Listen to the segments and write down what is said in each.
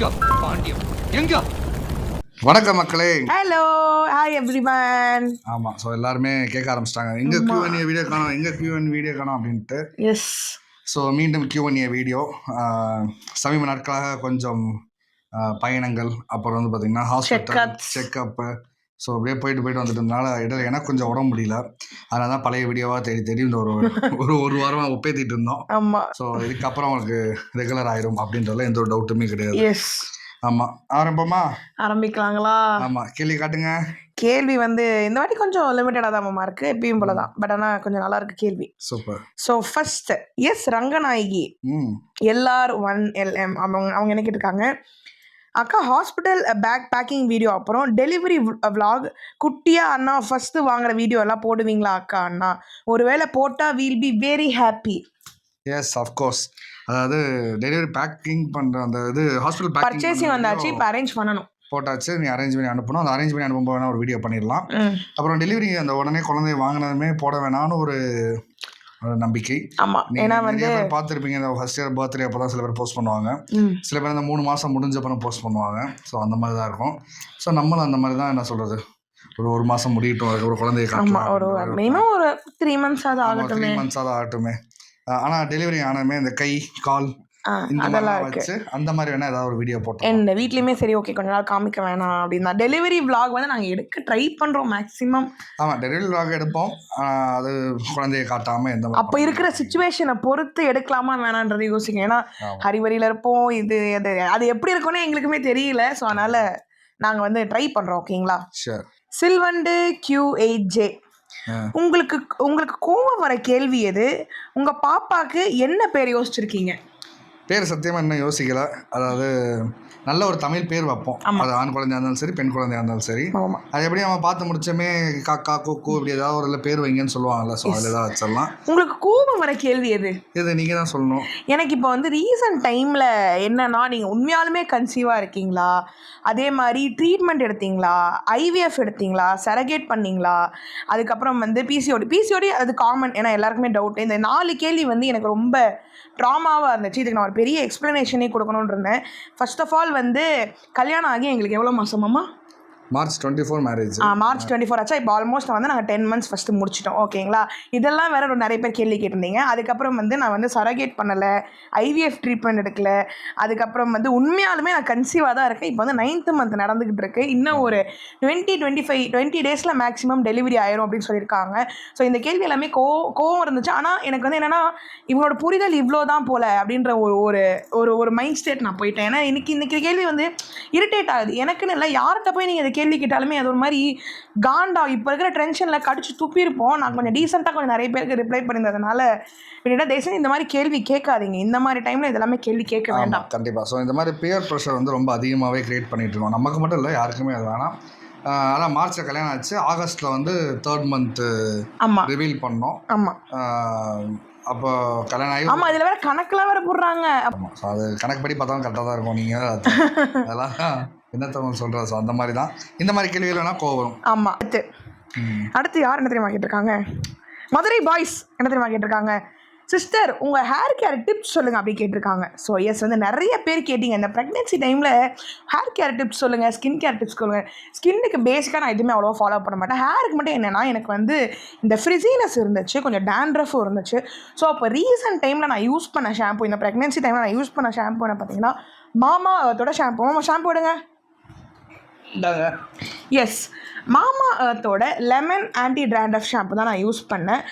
எங்க பாண்டியம் எங்க? வணக்கம் மக்களே. ஹலோ ஹாய் எவ்ரிவன் ஆமாம் ஸோ எல்லாருமே கேட்க ஆரம்பிச்சிட்டாங்க. எங்கே கியூஎன்ஏ வீடியோ காணோம்? எங்கே கியூஎன் வீடியோ காணோம் அப்படின்ட்டு. எஸ் ஸோ மீண்டும் கியூஎன்ஏ வீடியோ சமீப நாட்களாக கொஞ்சம் பயணங்கள் அப்புறம் வந்து பார்த்தீங்கன்னா ஹாஸ்பிட்டல். செக்கப்பு ஸோ அப்படியே போயிட்டு போயிட்டு வந்துட்டதுனால இடையில எனக்கு கொஞ்சம் உடம்பு முடியல. அதனால தான் பழைய வீடியோவாக தேடி தேடி இந்த ஒரு ஒரு ஒரு வாரமாக ஒப்பேத்திட்டு இருந்தோம். ஆமா. ஸோ இதுக்கப்புறம் அவங்களுக்கு ரெகுலர் ஆயிரும் அப்படின்றதுல எந்த ஒரு டவுட்டுமே கிடையாது. எஸ் ஆமாம் ஆரம்பமா? ஆரம்பிக்கலாங்களா? ஆமாம் கேள்வி காட்டுங்க. கேள்வி வந்து இந்த வாட்டி கொஞ்சம் லிமிட்டடாக தான் மாமா இருக்கு. எப்பயும் போல தான். பட் ஆனால் கொஞ்சம் நல்லா இருக்கு கேள்வி. Super so first S Ranganayaki. ம். எல்ஆர் ஒன் எல்எம் அவங்க அவங்க என்ன கேட்டிருக்காங்க? அக்கா ஹாஸ்பிட்டல் பேக் பேக்கிங் வீடியோ அப்புறம் டெலிவரி vlog. குட்டியா அண்ணா ஃபர்ஸ்ட் வாங்குற வீடியோ எல்லாம் போடுவீங்களா அக்கா அண்ணா? ஒருவேளை போட்டா we'll be very happy yes of course அதாவது டெலிவரி பேக்கிங் பண்ணுற அந்த இது ஹாஸ்பிட்டல் பர்ச்சேசிங் வந்தாச்சு இப்போ அரேஞ்ச் பண்ணணும். போட்டாச்சு நீ அரேஞ்ச் பண்ணி அனுப்பணும். அந்த அரேஞ்ச் பண்ணி அனுப்பும்போது வேணா ஒரு வீடியோ பண்ணிடலாம். அப்புறம் டெலிவரி அந்த உடனே குழந்தைய வாங்கினதுமே போட வேணாம்னு ஒரு ஒரு நம்பிக்கை. ஆமா. ஏன்னா வந்து பேர் பார்த்துருப்பீங்க இந்த ஃபர்ஸ்ட் இயர் பர்த்டே அப்போ தான் சில பேர் போஸ்ட் பண்ணுவாங்க. சில பேர் அந்த மூணு மாதம் முடிஞ்ச அப்புறம் போஸ்ட் பண்ணுவாங்க. ஸோ அந்த மாதிரி தான் இருக்கும். ஸோ நம்மளும் அந்த மாதிரி தான் என்ன சொல்கிறது ஒரு ஒரு மாதம் முடியட்டும் ஒரு குழந்தைய ஆமா ஒரு மினிமம் ஒரு த்ரீ மந்த்ஸ் த்ரீ ஆகட்டுமே. மந்த்ஸாக தான் ஆகட்டுமே. ஆனால் டெலிவரி ஆனதுமே இந்த கை கால் இந்த அதெல்லாம் இருக்கு. அந்த மாதிரி வேணா ஏதாவது ஒரு வீடியோ போட்டோம் என் வீட்லயுமே சரி ஓகே கொஞ்ச நாள் காமிக்க வேணாம் அப்படின்னா டெலிவரி vlog வந்து நாங்க எடுக்க ட்ரை பண்றோம் மேக்ஸிமம் ஆமாம் டெலிவரி எடுப்போம். அது குழந்தைய காட்டாமல் எந்த அப்ப இருக்கிற சுச்சுவேஷனை பொறுத்து எடுக்கலாமா வேணான்றதை யோசிங்க. ஏன்னா. ஹரிவரியில இருப்போம் இது அது அது எப்படி இருக்கும்னு எங்களுக்குமே தெரியல. ஸோ அதனால நாங்க வந்து ட்ரை பண்றோம் ஓகேங்களா சில்வண்டு கியூ எயிட் ஜே. உங்களுக்கு உங்களுக்கு கோவம் வர கேள்வி எது? உங்க பாப்பாக்கு என்ன பேர் யோசிச்சிருக்கீங்க? பேர் சத்தியமாக இன்னும் யோசிக்கல. அதாவது நல்ல ஒரு தமிழ் பேர் வைப்போம். அது ஆண் குழந்தையா இருந்தாலும் சரி பெண் குழந்தையா இருந்தாலும் சரி. அது எப்படி நம்ம பார்த்து முடிச்சோமே காக்கா கூக்கு இப்படி ஏதாவது ஒரு பேர் வைங்கன்னு சொல்லுவாங்கல்ல. ஸோ அதில் ஏதாவது வச்சிடலாம். உங்களுக்கு கோபம் வர கேள்வி எது? இது நீங்கள் தான் சொல்லணும். எனக்கு இப்போ வந்து ரீசன்ட் டைமில் என்னன்னா நீங்கள் உண்மையாலுமே கன்சீவாக இருக்கீங்களா? அதே மாதிரி ட்ரீட்மெண்ட் எடுத்தீங்களா? ஐவிஎஃப் எடுத்தீங்களா? செரகேட் பண்ணீங்களா? அதுக்கப்புறம் வந்து பிசிஓடி பிசிஓடி அது காமன் ஏன்னா எல்லாருக்குமே டவுட் இந்த நாலு கேள்வி வந்து எனக்கு ரொம்ப ட்ராமாவாக இருந்துச்சு. இதுக்கு நான் ஒரு பெரிய எக்ஸ்ப்ளனேஷனே கொடுக்கணும்னு இருந்தேன். ஃபர்ஸ்ட் ஆஃப் ஆல் வந்து கல்யாணம் ஆகி எங்களுக்கு எவ்வளோ மாதமாம்மா March twenty four marriage March twenty four ஆச்சா? இப்போ ஆல்மோஸ்ட் வந்து நாங்கள் டென் மந்த்ஸ் ஃபஸ்ட்டு முடிச்சிட்டோம். ஓகேங்களா இதெல்லாம் வேற நிறைய பேர் கேள்வி கேட்டிருந்தீங்க. அதுக்கப்புறம் வந்து நான் வந்து சரகேட் பண்ணலை ஐவிஎஃப் ட்ரீட்மெண்ட் எடுக்கல. அதுக்கப்புறம் வந்து உண்மையாலுமே நான் கன்சீவாக தான் இருக்கேன். இப்போ வந்து நைன்த்து மந்த் நடந்துக்கிட்டு இருக்கு. இன்னும் ஒரு டுவெண்ட்டி டுவெண்ட்டி ஃபைவ் டுவெண்ட்டி டேஸில் மேக்ஸிமம் டெலிவரி ஆயிரும் அப்படின்னு சொல்லியிருக்காங்க. ஸோ இந்த கேள்வி எல்லாமே கோ கோவம் இருந்துச்சு. ஆனால் எனக்கு வந்து என்னென்னா இவங்களோட புரிதல் இவ்வளோ தான் போல அப்படின்ற ஒரு ஒரு ஒரு ஒரு மைண்ட் ஸ்டேட் நான் போயிட்டேன். ஏன்னா இன்னைக்கு இன்னைக்கு கேள்வி வந்து இரிட்டேட் ஆகுது. எனக்குன்னு இல்லை யார்கிட்ட போய் நீங்கள் இதை கேள்வி கேட்டாலுமே அது ஒரு மாதிரி காண்டா. இப்போ இருக்கிற டென்ஷனில் கடிச்சு துப்பியிருப்போம். நான் கொஞ்சம் டீசெண்டாக கொஞ்சம் நிறைய பேருக்கு ரிப்ளை பண்ணியிருந்ததுனால இப்படின்னா தயவுசெய்து இந்த மாதிரி கேள்வி கேட்காதீங்க. இந்த மாதிரி டைமில் இதெல்லாமே கேள்வி கேட்க வேண்டாம். கண்டிப்பாக ஸோ இந்த மாதிரி பியர் ப்ரெஷர் வந்து ரொம்ப அதிகமாகவே கிரியேட் பண்ணிட்டு இருக்கோம். நமக்கு மட்டும் இல்லை யாருக்குமே அது வேணாம். ஆனால் மார்ச்சில் கல்யாணம் ஆச்சு. ஆகஸ்ட்டில் வந்து தேர்ட் மந்த்து ஆமாம் ரிவீல் பண்ணோம். ஆமாம் அப்போ கல்யாணம் ஆகி ஆமாம் இதில் வேற கணக்கெலாம் வேற போடுறாங்க. ஆமாம் ஸோ அது கணக்குப்படி பார்த்தாலும் கரெக்டாக தான் இருக்கும். நீங்கள் அதெல்லாம் என்னத்தவங்க சொல்கிறது ஸோ அந்த மாதிரி தான். இந்த மாதிரி கேள்விகள் வேணால் கோவம் வரும். ஆமாம் அடுத்து. அடுத்து யார் என்ன தெரியுமா கேட்டிருக்காங்க? மதுரை பாய்ஸ் என்ன தெரியுமா கேட்டிருக்காங்க? சிஸ்டர் உங்கள் ஹேர் கேர் டிப்ஸ் சொல்லுங்கள் அப்படி கேட்டிருக்காங்க. ஸோ எஸ் வந்து நிறைய பேர் கேட்டிங்க. இந்த ப்ரெக்னென்சி டைமில் ஹேர் கேர் டிப்ஸ் சொல்லுங்கள் ஸ்கின் கேர் டிப்ஸ் சொல்லுங்கள் ஸ்கின்னுக்கு பேசிக்காக நான் எதுவுமே அவ்வளோவா ஃபாலோ பண்ண மாட்டேன். ஹேருக்கு மட்டும் என்னென்னா எனக்கு வந்து இந்த ஃப்ரிசினஸ் இருந்துச்சு கொஞ்சம் டேண்ட்ரஃபும் இருந்துச்சு. ஸோ அப்போ ரீசன்ட் டைமில் நான் யூஸ் பண்ண ஷாம்பு இந்த ப்ரெக்னென்சி டைமில் நான் யூஸ் பண்ண ஷாம்பு என்ன பார்த்தீங்கன்னா மாமா அதோட ஷாம்பு மாமா ஷாம்பு எடுங்க எஸ் மாமா அர்த்தோட லெமன் ஆன்டி ட்ராண்டஃப் ஷாம்பு தான் நான் யூஸ் பண்ணேன்.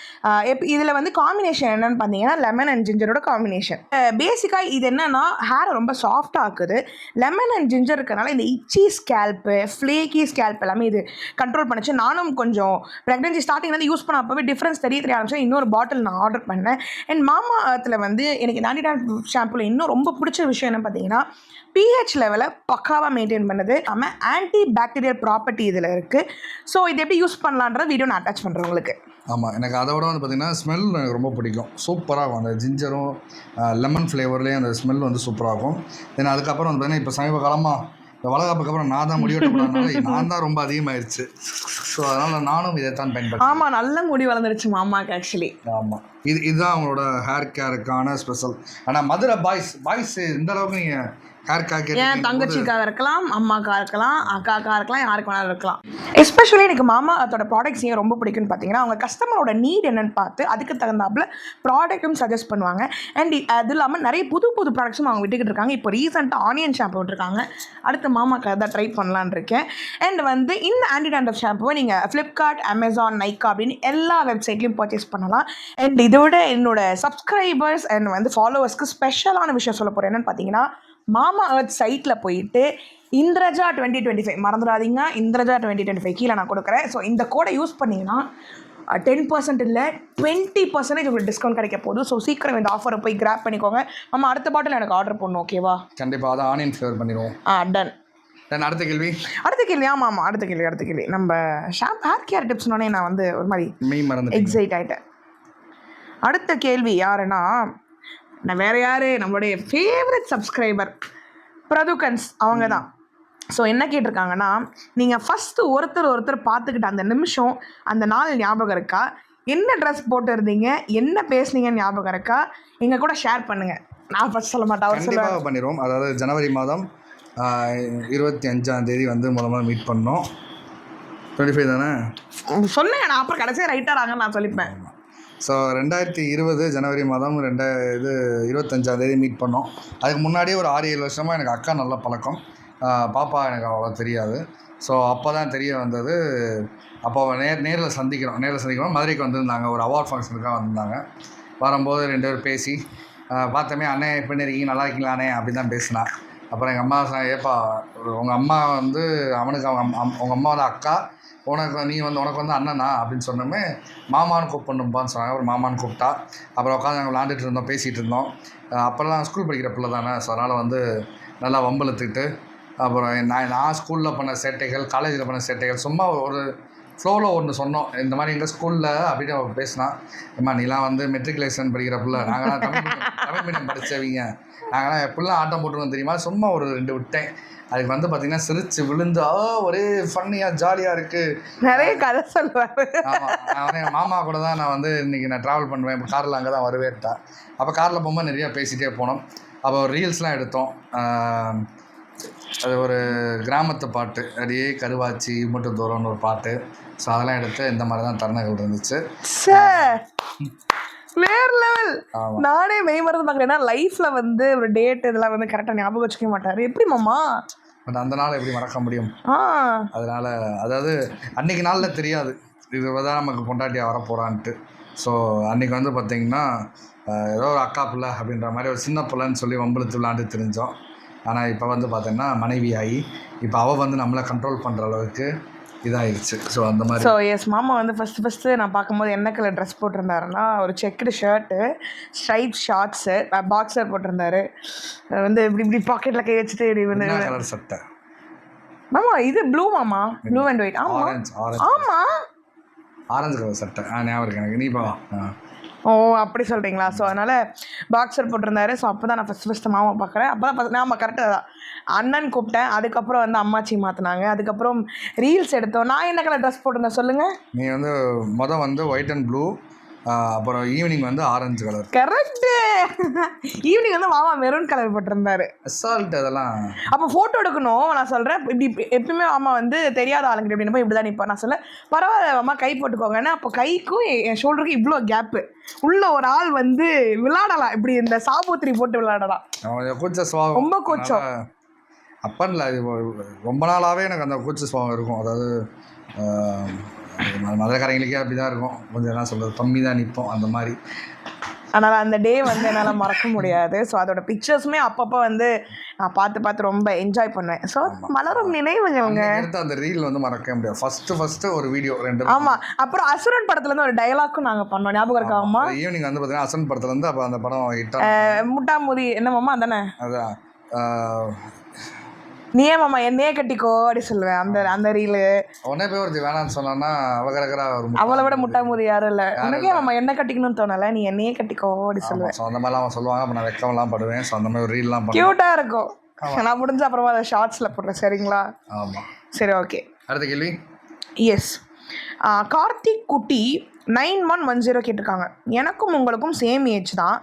எப் இதில் வந்து காம்பினேஷன் என்னன்னு பார்த்தீங்கன்னா லெமன் அண்ட் ஜிஞ்சரோட காம்பினேஷன் பேசிக்காக இது என்னன்னா ஹேரை ரொம்ப சாஃப்ட் ஆக்குது லெமன் அண்ட் ஜிஞ்சர் இருக்கிறனால இந்த இச்சி ஸ்கேல்ப்பு ஃப்ளேக்கி ஸ்கேல்ப் எல்லாமே இது கண்ட்ரோல் பண்ணுச்சு. நானும் கொஞ்சம் ப்ரெக்னன்சி ஸ்டார்டிங்லேருந்து யூஸ் பண்ண அப்போவே டிஃப்ரென்ஸ் தெரிய தெரிய ஆரம்பிச்சு இன்னொரு பாட்டில் நான் ஆர்டர் பண்ணேன். அண்ட் மாமா அர்த்தில் வந்து எனக்கு இந்த ஆன்டி ட்ராண்டஃப் ஷாம்புல இன்னும் ரொம்ப பிடிச்ச விஷயம் என்ன பார்த்தீங்கன்னா பிஹெச் லெவலை பக்காவாக மெயின்டைன் பண்ணுது. நம்ம ஆன்டி பாக்டீரியல் ப்ராப்பர்ட்டி இதில் இருக்குது ஸோ இது எப்படி யூஸ் பண்ணலான்ற வீடியோ நான் அட்டாச் பண்ணுறேன் உங்களுக்கு. ஆமாம் எனக்கு அதை விட வந்து பார்த்திங்கன்னா ஸ்மெல் எனக்கு ரொம்ப பிடிக்கும். சூப்பராக இருக்கும். அந்த ஜிஞ்சரும் லெமன் ஃப்ளேவர்லேயே அந்த ஸ்மெல் வந்து சூப்பராக இருக்கும். தென் அதுக்கப்புறம் வந்து பார்த்திங்கன்னா இப்போ சமீப காலமாக இந்த வளகாப்புக்கு அப்புறம் நான் தான் முடிவெட்டப்படாதனால நான் தான் ரொம்ப அதிகமாயிருச்சு. ஸோ அதனால் நானும் இதை தான் பயன்படுத்தேன் ஆமாம் நல்ல முடி வளர்ந்துருச்சு மாமாக்கு ஆக்சுவலி ஆமாம் இது இதுதான் அவங்களோட ஹேர் கேருக்கான ஸ்பெஷல் ஆனால் மதுரை பாய்ஸ் பாய்ஸ் இந்த அளவுக்கு நீங்கள் என் தங்கச்சிக்காக இருக்கலாம் அம்மாக்காக இருக்கலாம் அக்காக்காக இருக்கலாம் யாருக்கு வேணாலும் இருக்கலாம். எஸ்பெஷலி எனக்கு மாமா அதோட ப்ராடக்ட்ஸ் ஏன் ரொம்ப பிடிக்கும்னு பார்த்தீங்கன்னா அவங்க கஸ்டமரோட நீட் என்னன்னு பார்த்து அதுக்கு தகுந்தாப்புல ப்ராடக்ட்டும் சஜஸ்ட் பண்ணுவாங்க. அண்ட் அது இல்லாமல் நிறைய புது புது ப்ராடக்ட்ஸும் அவங்க விட்டுக்கிட்டு இருக்காங்க. இப்போ ரீசெண்டாக ஆனியன் ஷாம்பு விட்டுருக்காங்க. அடுத்து மாமாக்கு தான் ட்ரை பண்ணலான்னு இருக்கேன். அண்ட் வந்து இந்த ஆன்டி டேண்டப் ஷாம்புவை நீங்கள் ஃப்ளிப்கார்ட் அமேசான் நைக்கா அப்படின்னு எல்லா வெப்சைட்லையும் பர்ச்சேஸ் பண்ணலாம். அண்ட் இதோட என்னோட சப்ஸ்கிரைபர்ஸ் அண்ட் வந்து ஃபாலோவர்ஸ்க்கு ஸ்பெஷலான விஷயம் சொல்ல போகிறேன் என்னன்னு பார்த்தீங்கன்னா மாமா அர்த் சைட்டில் போயிட்டு இந்திரஜா டுவெண்ட்டி டுவெண்ட்டி ஃபைவ் மறந்துடாதீங்க இந்திரஜா டுவெண்ட்டி டுவெண்ட்டி ஃபைவ் கீழே நான் கொடுக்குறேன். ஸோ இந்த கோடை யூஸ் பண்ணிங்கன்னா டென் பர்சன்ட் இல்லை டுவெண்ட்டி பர்சன்டேஜ் உங்களுக்கு டிஸ்கவுண்ட் கிடைக்க போகுது. ஸோ சீக்கிரம் இந்த ஆஃபரை போய் கிராப் பண்ணிக்கோங்க. மாமா அடுத்த பாட்டில் எனக்கு ஆர்டர் பண்ணணும் ஓகேவா கண்டிப்பாக அதை ஆனியன் ஃப்ளேவர் பண்ணிடுவோம். ஆ டன் தென் அடுத்த கேள்வி? அடுத்த கேள்வி ஆமாம் ஆமாம் அடுத்த கேள்வி அடுத்த கேள்வி. நம்ம ஷாம்ப் ஹேர் கேர் டிப்ஸ்னோடனே நான் வந்து ஒரு மாதிரி மெய் மறந்து எக்ஸைட் ஆகிட்டேன் அடுத்த கேள்வி யாருன்னா நான் வேற யாரு? நம்மளுடைய ஃபேவரட் சப்ஸ்கிரைபர் பிரதுகன்ஸ் அவங்க தான் ஸோ என்ன கேட்டிருக்காங்கன்னா நீங்கள் ஃபஸ்ட்டு ஒருத்தர் ஒருத்தர் பார்த்துக்கிட்ட அந்த நிமிஷம் அந்த நாள் ஞாபகம் இருக்கா? என்ன ட்ரெஸ் போட்டு இருந்தீங்க என்ன பேசுனீங்கன்னு ஞாபகம் இருக்கா? எங்கள் கூட ஷேர் பண்ணுங்கள் நான் ஃபஸ்ட் சொல்ல மாட்டேன் அவர் கண்டிப்பாக பண்ணிடுவோம். அதாவது ஜனவரி மாதம் இருபத்தி அஞ்சாம் தேதி வந்து முத முதல்ல மீட் பண்ணோம். டுவெண்ட்டி ஃபைவ் தானே? சொன்னேன் நான் அப்புறம் கடைசியாக ரைட்டராங்க நான் சொல்லிப்பேன். ஸோ ரெண்டாயிரத்தி இருபது ஜனவரி மாதம் ரெண்டா இது இருபத்தஞ்சாம் தேதி மீட் பண்ணோம். அதுக்கு முன்னாடியே ஒரு ஆறு ஏழு வருஷமாக எனக்கு அக்கா நல்ல பழக்கம். பாப்பா எனக்கு அவ்வளோ தெரியாது. ஸோ அப்போ தான் தெரிய வந்தது அப்போ நேர் நேரில் சந்திக்கிறோம். நேரில் சந்திக்கிறோம். மதுரைக்கு வந்திருந்தாங்க. ஒரு அவார்ட் ஃபங்க்ஷனுக்காக வந்திருந்தாங்க. வரும்போது ரெண்டு பேரும் பேசி பார்த்தோமே அண்ணே எப்படி இருக்கீங்க? நல்லா இருக்கீங்களா அண்ணே? அப்படி தான் பேசினா. அப்புறம் எங்கள் அம்மா சொன்னா, ஏப்பா உங்கள் அம்மா வந்து அவனுக்கு அவன் அம்மா உங்கள் அம்மா வந்து அக்கா உனக்கு நீ வந்து உனக்கு வந்து அண்ணனா? அப்படின்னு சொன்னோமே மாமான்னு கூப்பிடணும்பான்னு சொன்னாங்க. ஒரு மாமான்னு கூப்பிட்டா அப்புறம் உட்காந்து நாங்கள் விளாண்டுட்டு இருந்தோம் பேசிகிட்டு இருந்தோம். அப்போல்லாம் ஸ்கூல் படிக்கிற பிள்ளை தானே ஸோ அதனால் வந்து நல்லா வம்பளத்துக்கிட்டு அப்புறம் நான் நான் ஸ்கூலில் பண்ண சேட்டைகள் காலேஜில் பண்ண சேட்டைகள் சும்மா ஒரு ஃப்ளோவில் ஒன்று சொன்னோம். இந்த மாதிரி எங்கள் ஸ்கூலில் அப்படின்னு அவன் பேசினான் ஏம்மா நீலாம் வந்து மெட்ரிகுலேஷன் படிக்கிற பிள்ளை. நாங்களாம் தமிழ் தமிழ் மீடியம் படித்தவங்க நாங்களாம் எப்படிலாம் ஆட்டம் போட்டுருவோம் தெரியுமா? சும்மா ஒரு ரெண்டு விட்டேன். அதுக்கு வந்து பார்த்தீங்கன்னா சிரிச்சு விழுந்து ஆ ஒரே ஃபன்னியாக ஜாலியாக இருக்குது நிறைய கதை சொல்லுவார். ஆமாம் அவன் எங்கள் மாமா கூட தான் நான் வந்து இன்றைக்கி நான் ட்ராவல் பண்ணுவேன். இப்போ காரில் அங்கே தான் வருவேன்ட்டா. அப்போ காரில் போகும்போது நிறையா பேசிகிட்டே போனோம். அப்போ ரீல்ஸ்லாம் எடுத்தோம். அது ஒரு கிராமத்து பாட்டு. அப்படியே கருவாச்சி மட்டும் தூரம்னு ஒரு பாட்டு. ஸோ அதெல்லாம் எடுத்து இந்த மாதிரி தான் தருணங்கள் இருந்துச்சு. சார் வேற லெவல். நானே மெய் மறந்து பார்க்குறேன். ஏன்னா லைஃப்பில் வந்து ஒரு டேட் இதெல்லாம் வந்து கரெக்டாக ஞாபகம் வச்சுக்க மாட்டார். எப்படி மாமா? பட் அந்த நாள் எப்படி மறக்க முடியும்? அதனால் அதாவது அன்றைக்கி நாளில் தெரியாது. இது தான் நமக்கு பொண்டாட்டியாக வரப்போகிறான்ட்டு ஸோ அன்றைக்கி வந்து பார்த்திங்கன்னா ஏதோ ஒரு அக்கா பிள்ளை அப்படின்ற மாதிரி ஒரு சின்ன பிள்ளைன்னு சொல்லி வம்பளுத்து விளாண்டு தெரிஞ்சோம். ஆனால் இப்போ வந்து பார்த்தீங்கன்னா மனைவி ஆகி இப்போ அவள் வந்து நம்மளை கண்ட்ரோல் பண்ணுற அளவுக்கு இதாகிடுச்சு ஸோ அந்த மாதிரி. ஸோ எஸ் மாமா வந்து ஃபஸ்ட்டு ஃபஸ்ட்டு நான் பார்க்கும்போது என்ன கலர் ட்ரெஸ் போட்டிருந்தாருன்னா ஒரு checked shirt stripe shorts boxer போட்டிருந்தாரு. வந்து இப்படி இப்படி பாக்கெட்டில் கை வச்சுட்டு இப்படி வந்து கலர் சட்டை? மாமா இது ப்ளூ மாமா. ப்ளூ அண்ட் ஒயிட் ஆமாம் ஆரஞ்சு ஆரஞ்சு ஆமாம் ஆரஞ்சு கலர் சட்டை. ஆ ஞாபகம் இருக்கு எனக்கு. நீ பா. ஆ. ஓ அப்படி சொல்கிறீங்களா ஸோ அதனால் பாக்ஸர் போட்டிருந்தாரு. ஸோ அப்போ தான் நான் ஃபஸ்ட் ஃபஸ்ட்டு மாமா பார்க்குறேன் அப்போ தான் நான் கரெக்டாக தான் அண்ணன் கூப்பிட்டேன். அதுக்கப்புறம் வந்து அம்மாச்சி மாற்றினாங்க அதுக்கப்புறம் ரீல்ஸ் எடுத்தோம். நான் என்ன கலர் ட்ரெஸ் போட்டிருந்தேன் சொல்லுங்கள் நீ வந்து மொதல் வந்து ஒயிட் அண்ட் ப்ளூ அப்புறம் ஈவினிங் வந்து ஆரஞ்சு கலர் கரெக்டு ஈவினிங் வந்து மாமா மெரூன் கலர் போட்டிருந்தாரு. அசால்ட் அதெல்லாம். அப்போ ஃபோட்டோ எடுக்கணும். நான் சொல்கிறேன் இப்படி எப்பயுமே அம்மா வந்து தெரியாத ஆளுங்க இப்படி போய் இப்படி தான் நிற்பேன் நான் சொல்ல பரவாயில்ல அம்மா கை போட்டுக்கோங்கன்னா. அப்போ கைக்கும் என் ஷோல்டருக்கும் இவ்வளோ கேப்பு உள்ள ஒரு ஆள் வந்து விளையாடலாம். இப்படி இந்த சாபூத்திரி போட்டு விளையாடலாம். அவன் கூச்ச சுவாபம் ரொம்ப கூச்சம். அப்பன்ல ரொம்ப நாளாகவே எனக்கு அந்த கூச்ச சுவாபம் இருக்கும். அதாவது மதுரைக்காரங்களுக்கே அப்படி தான் இருக்கும். கொஞ்சம் என்ன சொல்கிறது கம்மி தான் நிற்போம் அந்த மாதிரி. அதனால் அந்த டே வந்து என்னால் மறக்க முடியாது. ஸோ அதோட பிக்சர்ஸுமே அப்பப்போ வந்து நான் பார்த்து பார்த்து ரொம்ப என்ஜாய் பண்ணுவேன். ஸோ மலரும் அன்னைக்கு எடுத்த அந்த ரீல் வந்து மறக்கவே முடியாது. ஃபஸ்ட்டு ஃபஸ்ட்டு ஒரு வீடியோ ரெண்டு ஆமாம் அப்புறம் அசுரன் படத்துலேருந்து ஒரு டைலாக்கும் நாங்கள் பண்ணோம். ஞாபகம் இருக்காமா ஈவினிங் வந்து பார்த்தீங்கன்னா அசன் படத்துலேருந்து அப்போ அந்த படம் முட்டாமுதி என்ன மாமா அதானே? அதான். நீ மாமா என்னையே கட்டிக்கோ அப்படி சொல்லுவேன் அந்த அந்த ரீலு உடனே போய் ஒருத்தி வேணாம்னு சொன்னான்னா அவ கிடக்கிற ஒரு அவளை விட முட்டாமுதி யாரும் இல்லை. உனக்கே மாமா என்ன கட்டிக்கணும்னு தோணல. நீ என்னையே கட்டிக்கோ அப்படி சொல்லுவேன் ஸோ அந்த மாதிரிலாம் அவன் சொல்லுவாங்க. அப்போ நான் வெக்கமெல்லாம் படுவேன். ஸோ அந்த மாதிரி ஒரு ரீல்லாம் க்யூட்டாக இருக்கும். நான் முடிஞ்ச அப்புறமா அதை ஷார்ட்ஸில் போடுறேன். சரிங்களா? ஆமாம் சரி ஓகே அடுத்த கேள்வி? எஸ் கார்த்திக் குட்டி நைன் ஒன் ஒன் ஜீரோ கேட்டிருக்காங்க. எனக்கும் உங்களுக்கும் சேம் ஏஜ் தான்.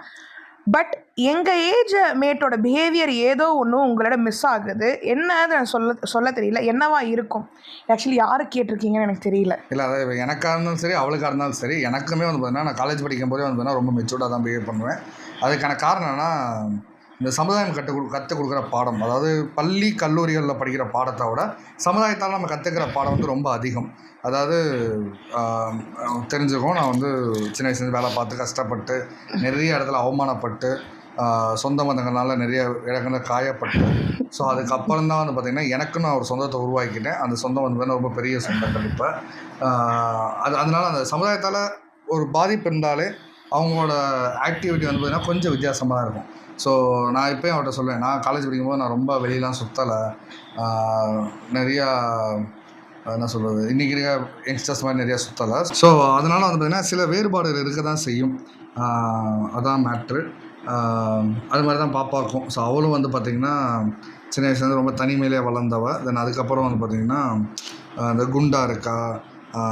பட் எங்கள் ஏஜ் மேட்டோட பிஹேவியர் ஏதோ ஒன்று உங்களோட மிஸ் ஆகுது. என்னது நான் சொல்ல சொல்ல தெரியல. என்னவா இருக்கும்? ஆக்சுவலி யாரு கேட்டிருக்கீங்கன்னு எனக்கு தெரியல. இல்லை அதாவது எனக்காக இருந்தாலும் சரி அவளுக்காக இருந்தாலும் சரி எனக்குமே வந்து பார்த்தீங்கன்னா நான் காலேஜ் படிக்கும் போதே வந்து பார்த்தீங்கன்னா ரொம்ப மெச்சூர்டாக தான் பிஹேவ் பண்ணுவேன். அதுக்கான காரணம் என்னன்னா இந்த சமுதாயம் கற்றுக் கொடு கற்றுக் கொடுக்குற பாடம் அதாவது பள்ளி கல்லூரிகளில் படிக்கிற பாடத்தை விட சமுதாயத்தால் நம்ம கற்றுக்கிற பாடம் வந்து ரொம்ப அதிகம். அதாவது தெரிஞ்சுக்கோ நான் வந்து சின்ன வயசுலேருந்து வேலை பார்த்து கஷ்டப்பட்டு நிறைய இடத்துல அவமானப்பட்டு சொந்த பந்தங்கள்னால நிறைய இடங்களில் காயப்பட்டு ஸோ அதுக்கப்புறம் தான் வந்து பார்த்திங்கன்னா எனக்கு நான் ஒரு சொந்தத்தை உருவாக்கிட்டேன். அந்த சொந்தம் வந்து ரொம்ப பெரிய சொந்தம் கண்டிப்பாக அது அதனால் அந்த சமுதாயத்தால் ஒரு பாதிப்பு இருந்தாலே அவங்களோட ஆக்டிவிட்டி வந்து பார்த்திங்கன்னா கொஞ்சம் வித்தியாசமாக தான் இருக்கும். ஸோ நான் இப்போயும் அவர்கிட்ட சொல்லுவேன் நான் காலேஜ் படிக்கும்போது நான் ரொம்ப வெளியெலாம் சுற்றலை நிறையா என்ன சொல்கிறது இன்றைக்கி இருக்க யங்ஸ்டர்ஸ் மாதிரி நிறையா சுற்றலை ஸோ அதனால் வந்து பார்த்திங்கன்னா சில வேறுபாடுகள் இருக்க தான் செய்யும் அதான் மேட்ரு அது மாதிரி தான் பாப்பாக்கும் ஸோ அவளும் வந்து பார்த்திங்கன்னா சின்ன வயசுலேருந்து ரொம்ப தனிமையிலே வளர்ந்தவ. தென் அதுக்கப்புறம் வந்து பார்த்திங்கன்னா இந்த குண்டா இருக்கா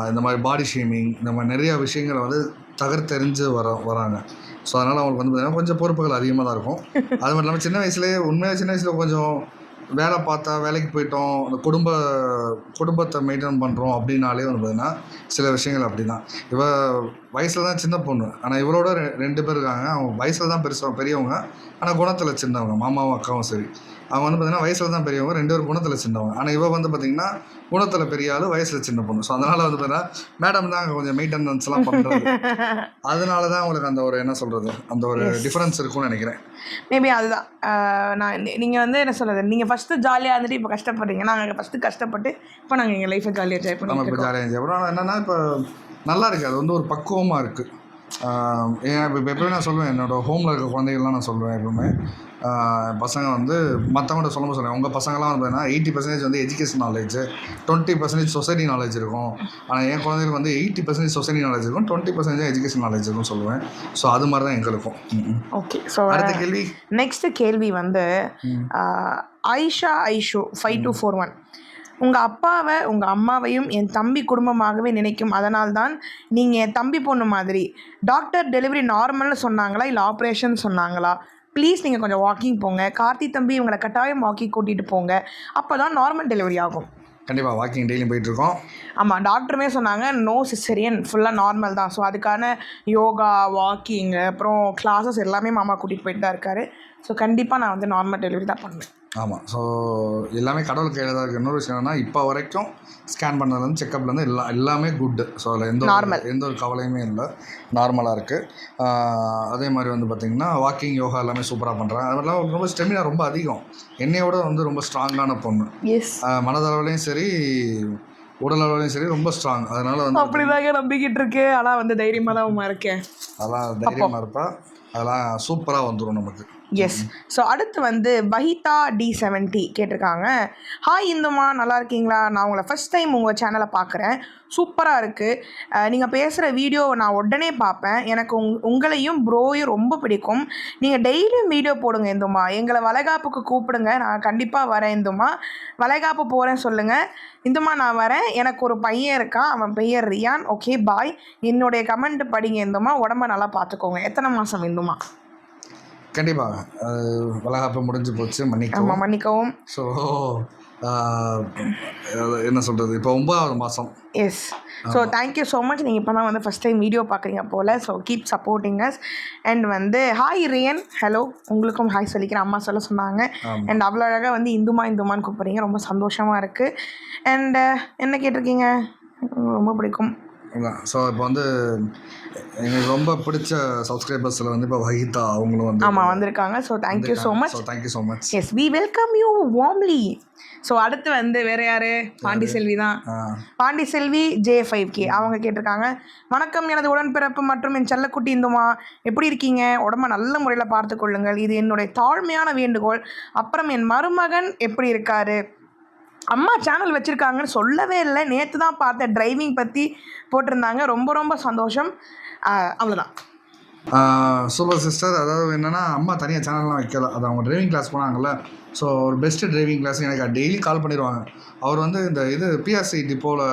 இந்த மாதிரி பாடி ஷேமிங் இந்த மாதிரி நிறையா விஷயங்களை வந்து தகர்த்தெறிஞ்சு வர வராங்க. ஸோ அதனால் அவங்களுக்கு வந்து பார்த்திங்கன்னா கொஞ்சம் பொறுப்புகள் அதிகமாக தான் இருக்கும். அது மட்டும் இல்லாமல் சின்ன வயசுலேயே உண்மையாக சின்ன வயசில் கொஞ்சம் வேலை பார்த்தா வேலைக்கு போயிட்டோம் இந்த குடும்ப குடும்பத்தை மெயின்டைன் பண்ணுறோம் அப்படின்னாலே வந்து பார்த்திங்கன்னா சில விஷயங்கள் அப்படி தான் இவ வயசில் தான் சின்ன பொண்ணு. ஆனால் இவரோட ரெண்டு பேர் இருக்காங்க. அவங்க வயசில் தான் பெருசு பெரியவங்க. ஆனால் குணத்தில் சின்னவங்க. மாமாவும் அக்காவும் சரி. அவங்க வந்து பார்த்திங்கன்னா வயசில் தான் பெரியவங்க ரெண்டு பேரும் குணத்தில் சின்னவங்க. ஆனால் இவ வந்து பார்த்திங்கன்னா குணத்தில் பெரிய ஆள் வயசில் சின்ன பொண்ணு. ஸோ அதனால் வந்து பார்த்தீங்கன்னா மேடம் தான் அங்கே கொஞ்சம் மெயின்டெனன்ஸ்லாம் பண்ணுறது அதனால தான் அவங்களுக்கு அந்த ஒரு என்ன சொல்கிறது அந்த ஒரு டிஃப்ரென்ஸ் இருக்கும்னு நினைக்கிறேன். மேபி அதுதான். நான் நீங்கள் வந்து என்ன சொல்கிறது நீங்கள் ஃபஸ்ட்டு ஜாலியாக இருந்துட்டு இப்போ கஷ்டப்படுறீங்க. நாங்கள் ஃபஸ்ட்டு கஷ்டப்பட்டு இப்போ நாங்கள் எங்கள் லைஃப்பை ஜாலியாக என்ஜாய் நம்ம பண்ணிட்டு இப்போ ஜாலியாக என்ஜாய் பண்ணுறோம் ஆனால் என்னென்னா இப்போ நல்லா இருக்குது அது வந்து ஒரு பக்குவமாக இருக்குது ஏன் இப்போ எப்பவுமே நான் சொல்லுவேன் என்னோட ஹோமில் இருக்க குழந்தைகள்லாம் நான் சொல்லுவேன் எப்பவுமே. பசங்க வந்து மற்றவங்கள்ட்ட சொல்லும்போது சொல்லுவேன் உங்கள் பசங்களாம் வந்து பார்த்தீங்கன்னா எயிட்டி பர்சன்டேஜ் வந்து education knowledge twenty percentage society knowledge இருக்கும். ஆனால் என் குழந்தைகளுக்கு வந்து எயிட்டி பர்சன்டேஜ் சொசைட்டி நாலேஜ் இருக்கும் டுவெண்ட்டி பர்சன்டேஜ் எஜுகேஷன் நாலேஜ் இருக்கும்னு சொல்லுவேன். ஸோ அது மாதிரி தான் எங்களுக்கும். ஓகே ஸோ அடுத்த கேள்வி? நெக்ஸ்ட் கேள்வி வந்து Aisha Aishu five two four one உங்கள் அப்பாவை உங்கள் அம்மாவையும் என் தம்பி குடும்பமாகவே நினைக்கும் அதனால்தான் நீங்கள் என் தம்பி பொண்ணு மாதிரி. டாக்டர் டெலிவரி நார்மல்னு சொன்னாங்களா? இல்லை ஆப்ரேஷன் சொன்னாங்களா? ப்ளீஸ் நீங்கள் கொஞ்சம் வாக்கிங் போங்க. கார்த்தி தம்பி உங்களை கட்டாயம் வாக்கிங் கூட்டிகிட்டு போங்க. அப்போ தான் நார்மல் டெலிவரி ஆகும். கண்டிப்பாக வாக்கிங் டெய்லியும் போயிட்டுருக்கோம் ஆமாம் டாக்டருமே சொன்னாங்க நோ சிசரியன் ஃபுல்லாக நார்மல் தான். ஸோ அதுக்கான யோகா வாக்கிங் அப்புறம் கிளாஸஸ் எல்லாமே மாமா கூட்டிகிட்டு போயிட்டு தான் இருக்காரு. ஸோ கண்டிப்பாக நான் வந்து நார்மல் டெலிவரி தான் பண்ணுவேன். ஆமாம் ஸோ எல்லாமே கடவுள் கையில் தான் இருக்குது இன்னொரு விஷயம் என்னன்னா இப்போ வரைக்கும் ஸ்கேன் பண்ணதுலேருந்து செக்கப்லேருந்து எல்லா எல்லாமே குட்டு ஸோ அதில் எந்த. ஒரு எந்த ஒரு கவலையுமே இல்லை. நார்மலாக இருக்குது அதே மாதிரி வந்து பார்த்திங்கன்னா வாக்கிங் யோகா எல்லாமே சூப்பராக பண்ணுறேன் அது மாதிரிலாம் ரொம்ப ஸ்டெமினா ரொம்ப அதிகம். என்னையோட வந்து ரொம்ப ஸ்ட்ராங்கான பொண்ணு. எஸ் மனதளவுலையும் சரி உடல் அளவுலையும் சரி ரொம்ப ஸ்ட்ராங் அதனால் வந்து அப்படிதாங்க நம்பிக்கிட்டு இருக்கு ஆனால் வந்து தைரியமாக தான் இருக்கேன். அதெல்லாம் தைரியமாக இருப்பா. அதெல்லாம் சூப்பராக வந்துடும் நமக்கு. எஸ் ஸோ அடுத்து வந்து வஹிதா டி செவன்ட்டி கேட்டிருக்காங்க. ஹாய் இந்துமா. நல்லா இருக்கீங்களா? நான் உங்களை ஃபஸ்ட் டைம் உங்கள் சேனலை பார்க்குறேன் சூப்பராக இருக்குது நீங்கள் பேசுகிற வீடியோ நான் உடனே பார்ப்பேன் எனக்கு உங் உங்களையும் ப்ரோயும் ரொம்ப பிடிக்கும். நீங்கள் டெய்லியும் வீடியோ போடுங்க இந்துமா. எங்களை வளைகாப்புக்கு கூப்பிடுங்க. நான் கண்டிப்பாக வரேன் இந்துமா. வளைகாப்பு போகிறேன் சொல்லுங்கள் இந்துமா நான் வரேன். எனக்கு ஒரு பையன் இருக்கான். அவன் பெயர் ரியான். ஓகே பாய் என்னுடைய கமெண்ட் படிங்க இந்துமா. உடம்ப நல்லா பார்த்துக்கோங்க எத்தனை மாதம் இந்துமா? கண்டிப்பாக அது வளகாப்பு முடிஞ்சு போச்சு மன்னிக்கவும். மன்னிக்கவும். ஸோ என்ன சொல்கிறது இப்போ ஒன்பதாவது மாதம் yes so thank you so much நீங்கள் இப்போ தான் வந்து ஃபஸ்ட் டைம் வீடியோ பார்க்குறீங்க போல். So keep supporting us and வந்து ஹாய் ரியன் ஹலோ உங்களுக்கும் ஹாய் சொல்லிக்கிறேன். அம்மா சொல்ல சொன்னாங்க. அண்ட் அவ்வளோ அழகாக வந்து இந்துமா இந்துமான்னு கூப்பிட்றீங்க. ரொம்ப சந்தோஷமாக இருக்குது அண்ட் என்ன கேட்டிருக்கீங்க? ரொம்ப பிடிக்கும். ஸோ இப்போ வந்து எங்களுக்கு ரொம்ப பிடிச்ச சப்ஸ்கிரைபர்ஸில் வந்து இப்போ வஹிதா அவங்களும் வந்து ஆமாம் வந்திருக்காங்க. So thank you so much so thank you so much yes we welcome you warmly so அடுத்து வந்து வேறு யார்? பாண்டி செல்வி தான். Pandi Selvi J five K அவங்க கேட்டிருக்காங்க வணக்கம் எனது உடன்பிறப்பு மற்றும் என் செல்லக்குட்டி இந்துமா எப்படி இருக்கீங்க? உடம்ப நல்ல முறையில் பார்த்து கொள்ளுங்கள். இது என்னுடைய தாழ்மையான வேண்டுகோள். அப்புறம் என் மருமகன் எப்படி இருக்காரு? அம்மா சேனல் வச்சுருக்காங்கன்னு சொல்லவே இல்லை. நேற்று தான் பார்த்தேன். டிரைவிங் பற்றி போட்டிருந்தாங்க. ரொம்ப ரொம்ப சந்தோஷம். அவ்வளோதான் சூப்பர் சிஸ்டர் அதாவது என்னென்னா அம்மா தனியாக சேனல்லாம் வைக்கல. அது அவங்க டிரைவிங் கிளாஸ் போனாங்கல்ல. ஸோ ஒரு பெஸ்ட்டு டிரைவிங் கிளாஸ் எனக்கு டெய்லி கால் பண்ணிடுவாங்க. அவர் வந்து இந்த இது பிஎஸ்சி டிப்போவில்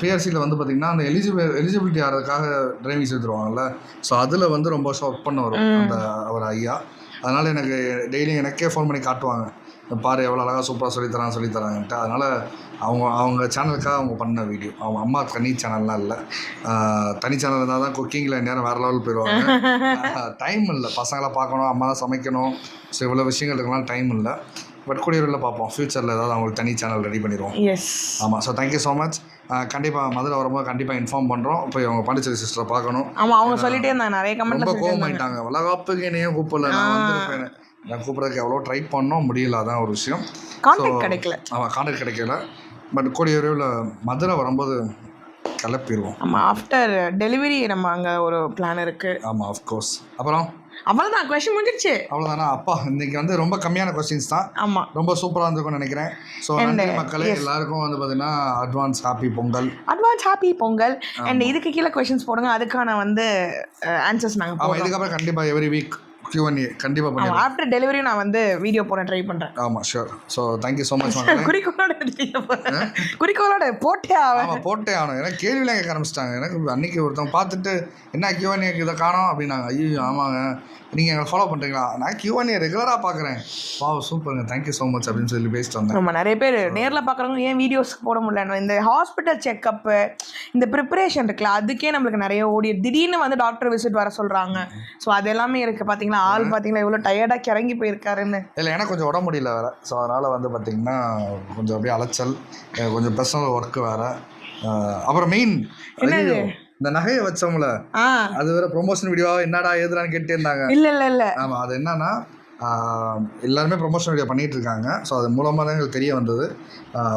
பிஆர்சியில் வந்து பார்த்திங்கன்னா அந்த எலிஜிபிள் எலிஜிபிலிட்டி ஆகிறதுக்காக டிரைவிங் சேர்த்துருவாங்கல்ல ஸோ அதில் வந்து ரொம்ப வருஷம் ஒர்க் பண்ண வரும். அந்த அவர் ஐயா. அதனால் எனக்கு டெய்லி எனக்கே ஃபோன் பண்ணி காட்டுவாங்க. பாரு எவ்வளோ அழகாக சூப்பராக சொல்லித்தரான் சொல்லித்தராங்கன்ட்டு அதனால் அவங்க அவங்க சேனலுக்காக அவங்க பண்ண வீடியோ அவங்க அம்மா தனி சேனல்லாம் இல்லை. தனி சேனல் இருந்தால் தான் குக்கிங்கில் நேரம் வேறு லெவல் போயிடுவாங்க டைம் இல்லை. பசங்களை பார்க்கணும் அம்மா தான் சமைக்கணும். ஸோ இவ்வளோ விஷயங்கள் இருக்கலாம் டைம் இல்லை. பட் கூடியவரில் பார்ப்போம். ஃப்யூச்சரில் ஏதாவது அவங்களுக்கு தனி சேனல் ரெடி பண்ணிடுவோம். ஆமாம் ஸோ தேங்க்யூ ஸோ மச் கண்டிப்பாக மதுரை வரும்போது கண்டிப்பாக இன்ஃபார்ம் பண்ணுறோம் போய் அவங்க பாண்டிச்சேரி சிஸ்டரை பார்க்கணும். ஆமா அவங்க சொல்லிட்டே இருந்தாங்க. நிறைய கமெண்ட்ல ரொம்ப கோவம் ஆயிட்டாங்க வளகாப்புக்கு என்னையும் கூப்பிடல. நான் வந்திருப்பேன் நான் கூப்பிட்றதுக்கு எவ்வளோ ட்ரை பண்ணோம். முடியல அதான் ஒரு விஷயம். கான்டாக்ட் கிடைக்கல. அவன் கான்டாக்ட் கிடைக்கல. பட் கூடிய விரைவில் மதுரை வரும்போது கிளப்பிடுவோம் ஆமா ஆஃப்டர் டெலிவரி நம்ம அங்க ஒரு பிளான் இருக்கு. ஆமாம் ஆஃப்கோர்ஸ் அப்புறம்? அவ்வளவுதான் கொஸ்டின் முடிஞ்சிருச்சு. அவ்வளோதானா அப்பா இன்னைக்கு வந்து ரொம்ப கம்மியான கொஸ்டின்ஸ் தான். ஆமா. ரொம்ப சூப்பராக இருந்திருக்கும்னு நினைக்கிறேன். ஸோ நன்றி மக்களே. எல்லாருக்கும் வந்து பார்த்தீங்கன்னா advance happy Pongal. Advance happy Pongal. And இதுக்கு கீழே கொஸ்டின்ஸ் போடுங்க. அதுக்கான வந்து ஆன்சர்ஸ் நாங்க ஆமாம் போடுறோம். இதுக்கப்புறம் கண்டிப்பாக எவ்ரி வீக் கியூஎன்ஏ கண்டிப்பாக பண்ணிடுறோம் ஆஃப்டர் டெலிவரி நான் வந்து வீடியோ போட ட்ரை பண்றேன். ஆமாம் sure so thank you so much குறிக்கோளோட. குறிக்கோளோட போட்டே ஆமாம் போட்டே ஆகணும். ஏன்னா கேள்விலாம் கேட்க ஆரம்பிச்சிட்டாங்க. எனக்கு அன்னைக்கு ஒருத்தவங்க பார்த்துட்டு என்ன கியூஎன்ஏ இதை காணோம்? அப்படின்னாங்க. ஐயோ ஆமாங்க. நீங்கள் எங்களை ஃபாலோ பண்ணுறீங்களா நான் கியூஎன்ஏ ரெகுலராக பார்க்குறேன். வா சூப்பருங்க தேங்க்யூ ஸோ மச் அப்படின்னு சொல்லி பேசிட்டு வந்தேன். நம்ம நிறைய பேர் நேரில் பார்க்குறவங்க ஏன் வீடியோஸ் போட முடியல? இந்த ஹாஸ்பிட்டல் செக்கப்பு இந்த ப்ரிப்பரேஷன் இருக்குல்ல அதுக்கே நம்மளுக்கு நிறைய ஓடி திடீர்னு வந்து டாக்டர் விசிட் வர சொல்கிறாங்க ஸோ அது எல்லாமே இருக்குது பார்த்தீங்களா ஆள் பார்த்தீங்களா இவ்வளோ டயர்டாக கிறங்கி போயிருக்காருன்னு. இல்லை எனக்கு கொஞ்சம் உடம்பு முடியல வேறு. ஸோ அதனால் வந்து பார்த்திங்கன்னா கொஞ்சம் அப்படியே அலைச்சல் கொஞ்சம் பர்சனல் ஒர்க்கு வேறு. அப்புறம் மெயின் என்னது? இந்த நகையை வச்சோம்ல அது வேற ப்ரொமோஷன் வீடியோ என்னடா ஏதுடான்னு கேட்டே இருந்தாங்க. இல்லை இல்லை இல்லை. ஆமாம் அது என்னன்னா எல்லாருமே ப்ரொமோஷன் வீடியோ பண்ணிகிட்டு இருக்காங்க ஸோ அது மூலமாக தான் எங்களுக்கு தெரிய வந்தது.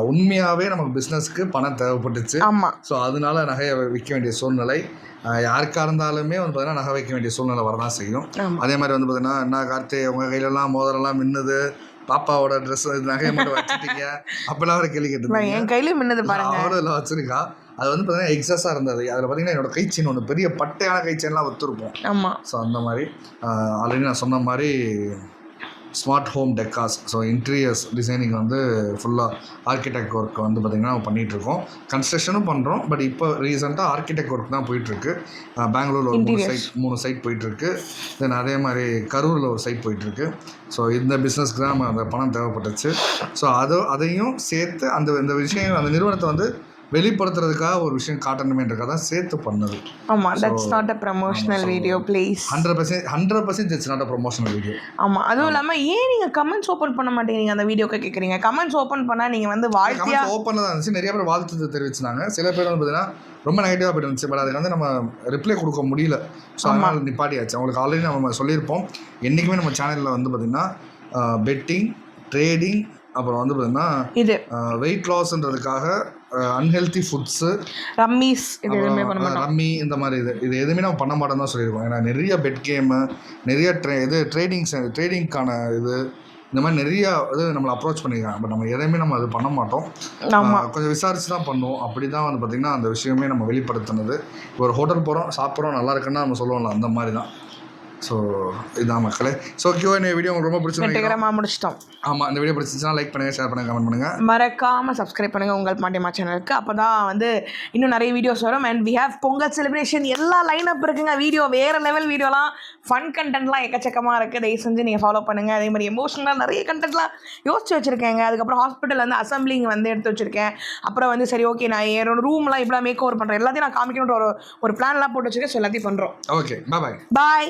உண்மையாகவே நமக்கு பிஸ்னஸ்க்கு பணம் தேவைப்பட்டுச்சு. ஆமாம் ஸோ அதனால நகையை விற்க வேண்டிய சூழ்நிலை. ஆஹ், யாருக்கா இருந்தாலுமே வந்து பார்த்தீங்கன்னா நகை வைக்க வேண்டிய சூழ்நிலை வரதான் செய்யும். அதே மாதிரி வந்து பார்த்தீங்கன்னா என்ன கார்த்தி உங்கள் கையிலலாம் மோதிரம்லாம் மின்னுது. பாப்பாவோட ட்ரெஸ் நகையை மட்டும் வச்சுட்டீங்க. அப்பெல்லாம் ஒரு கேள்வி கேட்டிருந்தீங்க. என் கையில மின்னது பாருங்க. அவரும் இதில் வச்சிருக்கா. அது வந்து பார்த்தீங்கன்னா எக்ஸஸாக இருந்தது. அதில் பார்த்தீங்கன்னா என்னோட கைச்செயின் ஒன்று பெரிய பட்டையான கைச்செயின்லாம் ஒத்துருப்போம் ஆமாம் ஸோ அந்த மாதிரி ஆல்ரெடி நான் சொன்ன மாதிரி ஸ்மார்ட் ஹோம் டெக்காஸ் ஸோ இன்டீரியர்ஸ் டிசைனிங் வந்து ஃபுல்லாக ஆர்கிடெக்ட் ஒர்க் வந்து பார்த்திங்கன்னா பண்ணிகிட்ருக்கோம் கன்ஸ்ட்ரக்ஷனும் பண்ணுறோம் பட் இப்போ ரீசெண்டாக ஆர்கிடெக்ட் ஒர்க் தான் போயிட்டுருக்கு. பெங்களூரில் ஒரு மூணு. சைட் மூணு சைட் போயிட்டுருக்கு. தென் அதே மாதிரி கரூரில் ஒரு சைட் போயிட்டுருக்கு. ஸோ இந்த பிஸ்னஸ்க்கு தான் அந்த பணம் தேவைப்பட்டுச்சு. ஸோ அது அதையும் சேர்த்து அந்த இந்த விஷயம் அந்த நிறுவனத்தை வந்து வெளிப்படுத்துறதுக்காக ஒரு விஷயம் காட்டணுமேன்றக்காக தான் சேர்த்து பண்ணது. ஆமாம் that's not a promotional video please hundred percent hundred percent it's not a promotional video ஆமாம் அதுவும் இல்லாமல் ஏன் நீங்கள் கமெண்ட்ஸ் ஓப்பன் பண்ண மாட்டேங்கிறீங்க அந்த வீடியோக்கு கேட்குறீங்க கமெண்ட்ஸ் ஓப்பன் பண்ணால் நீங்கள் வந்து கமெண்ட்ஸ் ஓப்பனில் தான் இருந்துச்சு. நிறைய பேர் வாழ்த்து தெரிவிச்சிருந்தாங்க. சில பேர் வந்து பார்த்தீங்கன்னா ரொம்ப நெகட்டிவாக போயிட்டு இருந்துச்சு. பட் அதுக்கு வந்து நம்ம ரிப்ளை கொடுக்க முடியல. ஸோ அதனால் நிப்பாட்டியாச்சு. அவங்களுக்கு ஆல்ரெடி நம்ம சொல்லியிருப்போம். என்றைக்குமே நம்ம சேனலில் வந்து பார்த்திங்கன்னா பெட்டிங் ட்ரேடிங் அப்புறம் வந்து பார்த்திங்கன்னா இது. வெயிட் லாஸ்ன்றதுக்காக அன்ஹெல்த்தி ஃபுட்ஸு ரம்மீஸ் இது எதுவுமே பண்ண மாட்டோம். ரம்மி இந்த மாதிரி இது இது எதுவுமே நம்ம பண்ண மாட்டோம் தான் சொல்லியிருக்கோம். ஏன்னா நிறைய பெட் கேமு நிறைய ட்ரே இது ட்ரேடிங்ஸ் ட்ரேடிங்க்கான இது இந்த மாதிரி நிறைய இது நம்மளை அப்ரோச் பண்ணியிருக்காங்க. பட் நம்ம எதையுமே நம்ம அது பண்ண மாட்டோம். கொஞ்சம் விசாரிச்சு தான் பண்ணுவோம் அப்படி தான் வந்து பார்த்திங்கன்னா அந்த விஷயமே நம்ம வெளிப்படுத்தினது. ஒரு ஹோட்டல் போகிறோம் சாப்பிட்றோம் நல்லா இருக்குன்னா நம்ம சொல்லுவோம்ல அந்த மாதிரி தான். ஸோ இதுதான் மக்களே. ஸோ கியூஎன்ஏ வீடியோ உங்களுக்கு ரொம்ப பிடிச்சிருந்தீங்க வெற்றிகரமாக முடிச்சிட்டோம். ஆமாம் இந்த வீடியோ பிடிச்சிச்சுன்னா லைக் பண்ணுங்கள் ஷேர் பண்ணுங்கள் கமெண்ட் பண்ணுங்கள் மறக்காமல் சப்ஸ்கிரைப் பண்ணுங்கள் உங்கள் பாண்டியம்மா சேனலுக்கு அப்போ தான் வந்து இன்னும் நிறைய வீடியோஸ் வரும். And we have Pongal celebration எல்லா லைன் அப் இருக்குங்க. வீடியோ வேறு லெவல் வீடியோலாம் ஃபன் கண்டென்ட்லாம் எக்கச்சக்கமாக இருக்குது தயவு செஞ்சு நீங்கள் ஃபாலோ பண்ணுங்கள் அதே மாதிரி எமோஷனலாக நிறைய கண்டென்ட்லாம் யோசிச்சு வச்சுருக்கேங்க. அதுக்கப்புறம் ஹாஸ்பிட்டல் வந்து அசம்பிளிங் வந்து எடுத்து வச்சுருக்கேன். அப்புறம் வந்து சரி ஓகே நான் என்னோட ரூம்லாம் இப்படிலாம் மேக் ஓவர் பண்ணுறேன் எல்லாத்தையும் நான் காமிக்கணுன்ற ஒரு ஒரு பிளான்லாம் போட்டு வச்சுருக்கேன். ஸோ எல்லாத்தையும் பண்ணுறோம் ஓகே பாய் பாய்